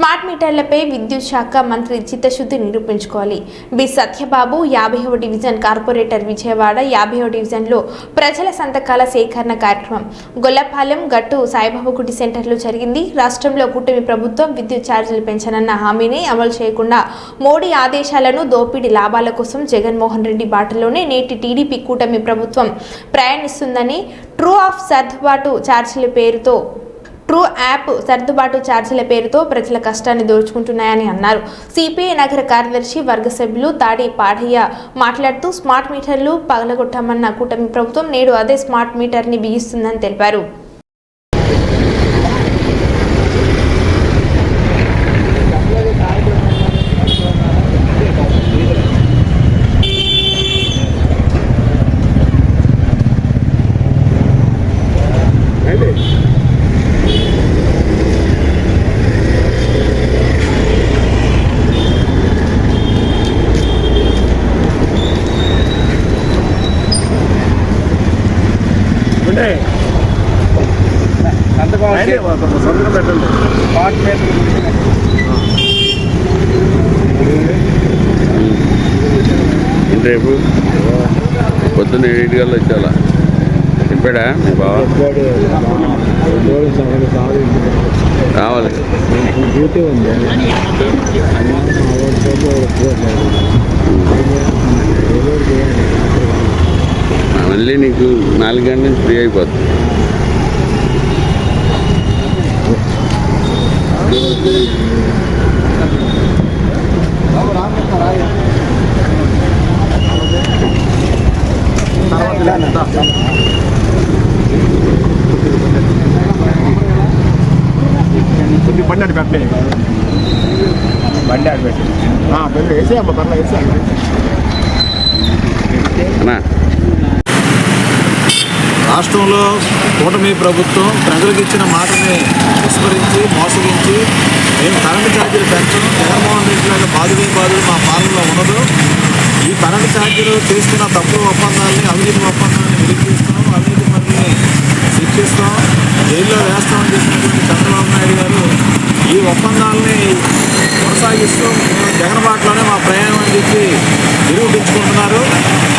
Smart మీటర్లపై విద్యుత్ శాఖ మంత్రి చిత్తశుద్ధి నిరూపించుకోవాలి. బి. సత్యబాబు యాభైవ డివిజన్ కార్పొరేటర్ విజయవాడ యాభైవ డివిజన్లో ప్రజల సంతకాల సేకరణ కార్యక్రమం. గొల్లపాలెం గట్టు సాయిబాబు గుడి సెంటర్లో జరిగింది. రాష్ట్రంలో కూటమి ప్రభుత్వం విద్యుత్ ఛార్జీలు పెంచనన్న హామీని అమలు చేయకుండా మోడీ ఆదేశాలను దోపిడీ లాభాల కోసం జగన్మోహన్ రెడ్డి బాటలోనే నేటి టీడీపీ కూటమి ప్రభుత్వం ప్రయాణిస్తుందని ట్రూ ఆఫ్ సర్దుబాటు ఛార్జీల పేరుతో ట్రూ యాప్ సర్దుబాటు ఛార్జీల పేరుతో ప్రజల కష్టాన్ని దోచుకుంటున్నాయని అన్నారు. సిపిఐ నగర కార్యదర్శి వర్గ సభ్యులు తాడి పాడయ్య మాట్లాడుతూ స్మార్ట్ మీటర్లు పగలగొట్టామన్న కూటమి ప్రభుత్వం నేడు అదే స్మార్ట్ మీటర్ని బిగిస్తుందని తెలిపారు. ఉండే పెట్టండి రేపు పొద్దున్న ఏడింటికల్లా వచ్చేలా చెప్పాడా మీ బావ? రావాలి. డ్యూటీ ఉంది. మళ్ళీ నీకు నాలుగు గంటల నుంచి ఫ్రీ అయిపోతుంది. కొద్ది బండి అటు పెట్టే బండి ఆడబెట్టి బండి వేసే అమ్మ పర్ల వేసే అన్నా రాష్ట్రంలో కూటమి ప్రభుత్వం ప్రజలకు ఇచ్చిన మాటని విస్మరించి మోసగించి మేము కరెంటు ఛార్జీలు పెంచడం జగన్మోహన్ రెడ్డి లాగా బాధుడే బాధుడు మా పాలనలో ఉండదు. ఈ కరెంటు ఛార్జీలు తీసుకున్న తప్పుడు ఒప్పందాలని అవినీతి ఒప్పందాలని వెలికిస్తాం అవినీతి పనులని శిక్షిస్తాం జైల్లో వేస్తామని చెప్పినటువంటి చంద్రబాబు నాయుడు గారు ఈ ఒప్పందాలని కొనసాగిస్తూ మేము జగన్ బాటలోనే మా ప్రయాణం అని చెప్పి నిరూపించుకుంటున్నారు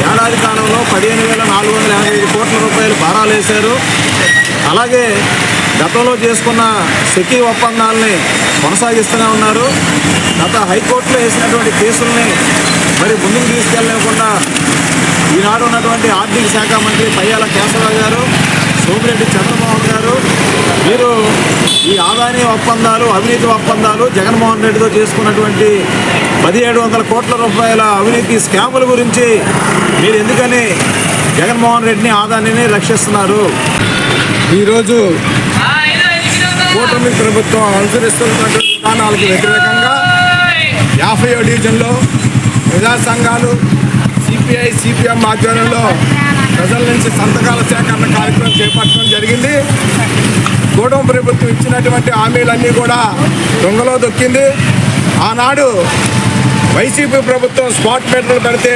ఏడాది కాలంలో పదిహేను వేల నాలుగు వందల యాభై ఐదు కోట్ల రూపాయలు భారాలు వేశారు. అలాగే గతంలో చేసుకున్న సెకీ ఒప్పందాలని కొనసాగిస్తూనే ఉన్నారు. గత హైకోర్టులో వేసినటువంటి కేసుల్ని మరి ముందుకు తీసుకెళ్ళకుండా ఈనాడు ఉన్నటువంటి ఆర్థిక శాఖ మంత్రి పయ్యాల కేశవరావు గారు సోమిరెడ్డి చంద్రబాబు గారు మీరు ఈ ఆదాని ఒప్పందాలు అవినీతి ఒప్పందాలు జగన్మోహన్ రెడ్డితో చేసుకున్నటువంటి పదిహేడు వందల కోట్ల రూపాయల అవినీతి స్కాముల గురించి మీరు ఎందుకని జగన్మోహన్ రెడ్డిని ఆదానిని రక్షిస్తున్నారు? ఈరోజు కూటమి ప్రభుత్వం అనుసరిస్తున్నటువంటి విధానాలకు వ్యతిరేకంగా యాభై డివిజన్లో ప్రజా సంఘాలు సిపిఐ సిపిఎం ఆధ్వర్యంలో ప్రజల నుంచి సంతకాల సేకరణ కార్యక్రమం చేపట్టడం జరిగింది. కూటమి ప్రభుత్వం ఇచ్చినటువంటి హామీలన్నీ కూడా దొంగలో దొక్కింది. ఆనాడు వైసీపీ ప్రభుత్వం స్పాట్ మీటర్లు పెడితే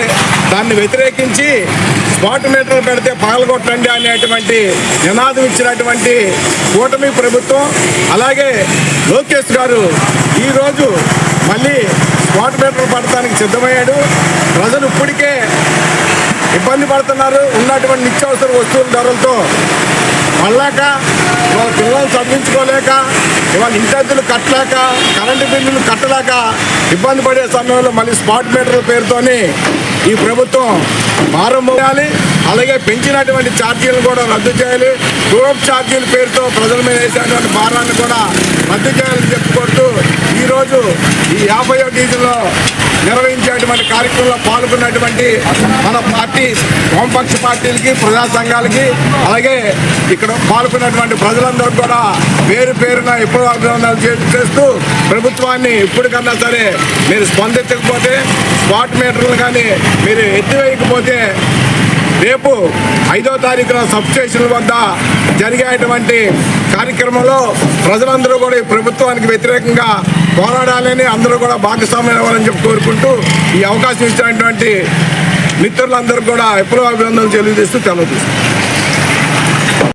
దాన్ని వ్యతిరేకించి స్పాట్ మీటర్లు పెడితే పగలగొట్టండి అనేటువంటి నినాదం ఇచ్చినటువంటి కూటమి ప్రభుత్వం అలాగే లోకేష్ గారు ఈరోజు మళ్ళీ స్పాట్ మీటర్లు పడటానికి సిద్ధమయ్యాడు. ప్రజలు ఇప్పటికే ఇబ్బంది పడుతున్నారు. ఉన్నటువంటి నిత్యావసర వస్తువుల ధరలతో మళ్ళాక వాళ్ళ పిల్లలు చదివించుకోలేక ఇవాళ ఇంటద్దులు కట్టలేక కరెంటు బిల్లులు కట్టలేక ఇబ్బంది పడే సమయంలో మళ్ళీ స్మార్ట్ మీటర్ల పేరుతోని ఈ ప్రభుత్వం ప్రారంభం చేయాలి. అలాగే పెంచినటువంటి ఛార్జీలను కూడా రద్దు చేయాలి. టూరప్ ఛార్జీల పేరుతో ప్రజల మీద వేసేటువంటి భారాన్ని కూడా రద్దు చేయాలని చెప్పుకుంటూ ఈరోజు ఈ యాభై నిర్వహించి నిర్వహించేటువంటి కార్యక్రమంలో పాల్గొన్నటువంటి మన పార్టీ వామపక్ష పార్టీలకి ప్రజా సంఘాలకి అలాగే ఇక్కడ పాల్గొన్నటువంటి ప్రజలందరూ కూడా పేరు పేరున ఎప్పుడు అభినందనలు చేస్తూ ప్రభుత్వాన్ని ఇప్పటికన్నా సరే మీరు స్పందించకపోతే స్పాట్ మీటర్లు కానీ మీరు ఎత్తివేయకపోతే రేపు ఐదో తారీఖున సబ్ స్టేషన్ల వద్ద జరిగేటువంటి కార్యక్రమంలో ప్రజలందరూ కూడా ఈ ప్రభుత్వానికి వ్యతిరేకంగా పోరాడాలని అందరూ కూడా భాగస్వామ్యం అవ్వాలని చెప్పి కోరుకుంటూ ఈ అవకాశం ఇచ్చినటువంటి మిత్రులందరూ కూడా ఎప్పుడూ అభినందనలు తెలియజేస్తూ తెలియజేస్తాను